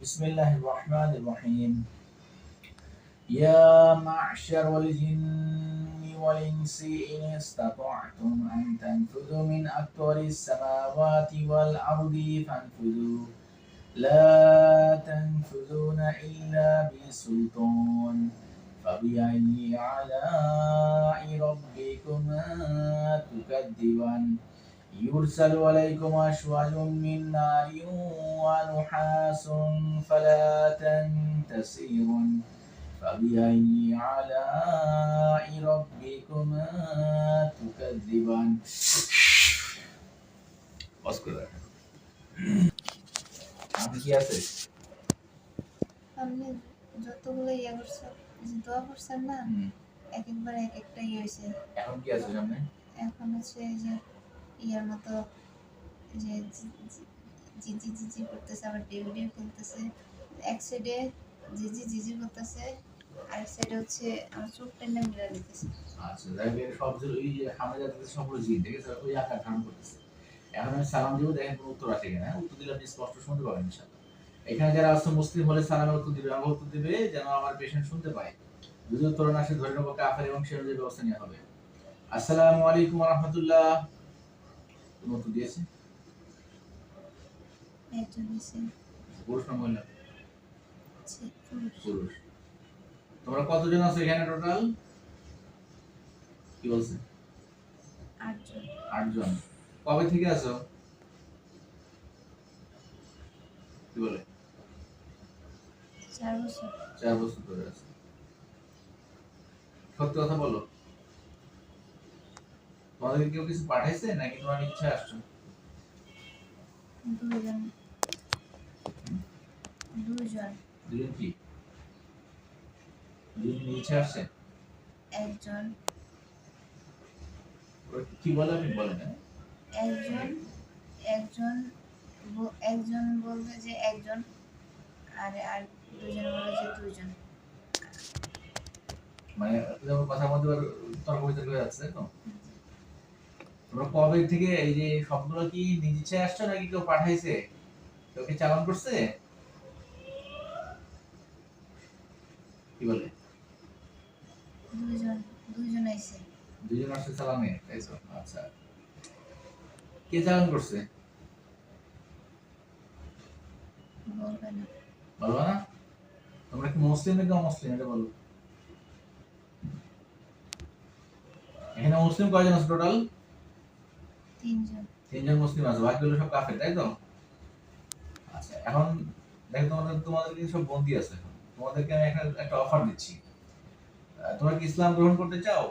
بسم الله الرحمن الرحيم يا معشر الجن والإنس إن استطعتم أن تنفذوا من أقطار السماوات والأرض فانفذوا لا تنفذون إلا بسلطان فبأي آلاء ربكما تكذبان يرسل عليكم أشواج من نار ونحاس فلا تنتصرون فبأي آلاء ربكما تكذبان বস করে রাখেন আপনি কি আছে আপনি যতগুলো ইয়ে করছেন যে দোয়া করছেন না হুম, এক একবার এক একটা ইয়ে হয়েছে এখন কি আছে সামনে এখন হচ্ছে এই যে ইয়ার মতো যে জি- জি- জিজি জিজি করতেছে, আবার ডেভিডিও খেলতেছে এক সাইডে জিজি জিজি করতেছে, আরেক সাইডে হচ্ছে আমার চোখ টেনে মিলা দিতেছে। আচ্ছা সব যে ওই সবগুলো জিন ঠিক আছে? ওই আকার ধারণ করতেছে। এখন আমি সালাম দিব, দেখেন কোনো উত্তর আছে কিনা? উত্তর দিলে আপনি স্পষ্ট শুনতে পাবেন, ইনশাআল্লাহ। এখানে যারা আছে, মুসলিম হলে সালামের উত্তর দিবে আমার উত্তর দিবে, যেন আমার পেশেন্ট শুনতে পায়। যদি উত্তর না আসে, ধরে নেব কাফের এবং সে অনুযায়ী ব্যবস্থা নেওয়া হবে। আসসালামু আলাইকুম রহমতুল্লাহ। দিয়েছে? একজন পুরুষ না মহিলা? পুরুষ। তোমরা কতজন আছো এখানে টোটাল কি বলছে? আটজন। আটজন। কবে থেকে আছো? কি বলে? চার বছর। চার বছর ধরে আছে। সত্যি কথা বলো। তোমাদের কেউ কিছু পাঠাইছে? নাকি তোমার ইচ্ছা আসছো? দুজন। দুজন। দুজন কি? দুজন ইচ্ছা আসছে? একজন। কি বলে? একজন। একজন ব- একজন বলবে যে একজন আর আর দুজন বলবে যে দুজন। মানে কথা মধ্যে তর্ক বিতর্ক যাচ্ছে তো? তোমরা কবে থেকে এই যে সবগুলো কি নিজ ইচ্ছায় আসছো নাকি কেউ পাঠাইছে? কেউ কি চালান করছে? কি বলে? আইছে। দুজন আসছে চালানে তাই তো? আচ্ছা। কে চালান করছে? বলবে না। না? তোমরা কি মুসলিম নাকি অমুসলিম এটা বলো। এখানে মুসলিম কয়জন আছে টোটাল তিনজন। তিনজন মুসলিম আছে, বাকিগুলো সব কাফের, তাই তো? আচ্ছা এখন দেখো তোমাদের তোমাদের কিন্তু সব বন্দি আছে। তোমাদেরকে আমি একটা একটা অফার দিচ্ছি। তোমরা কি ইসলাম গ্রহণ করতে চাও?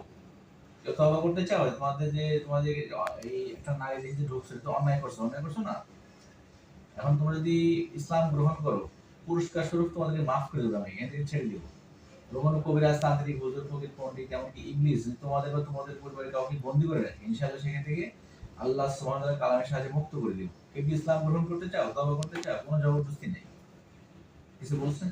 কেউ তবা করতে চাও? তোমাদের যে, তোমাদের এই একটা নারী যে ঢুকছে তো অন্যায় করছ অন্যায় করছ না? এখন তোমরা যদি ইসলাম গ্রহণ করো, পুরস্কার স্বরূপ তোমাদেরকে মাফ করে দেবো আমি এখান থেকে ছেড়ে দেবো। কোনো কবিরাজ, তান্ত্রিক, হুজুর, ফকির, পণ্ডিত, এমনকি ইংলিশ তোমাদের বা তোমাদের পরিবারে কাউকে বন্দি করে রাখে, ইনশাআল্লাহ সেখান থেকে আল্লাহ সোহানের কালামের সাহায্যে মুক্ত করে দিব কেউ কি ইসলাম গ্রহণ করতে চাও তবা করতে চাও, কোনো জবরদস্তি নেই। কিছু বলছেন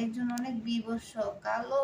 একজন অনেক বিবর্ষ কালো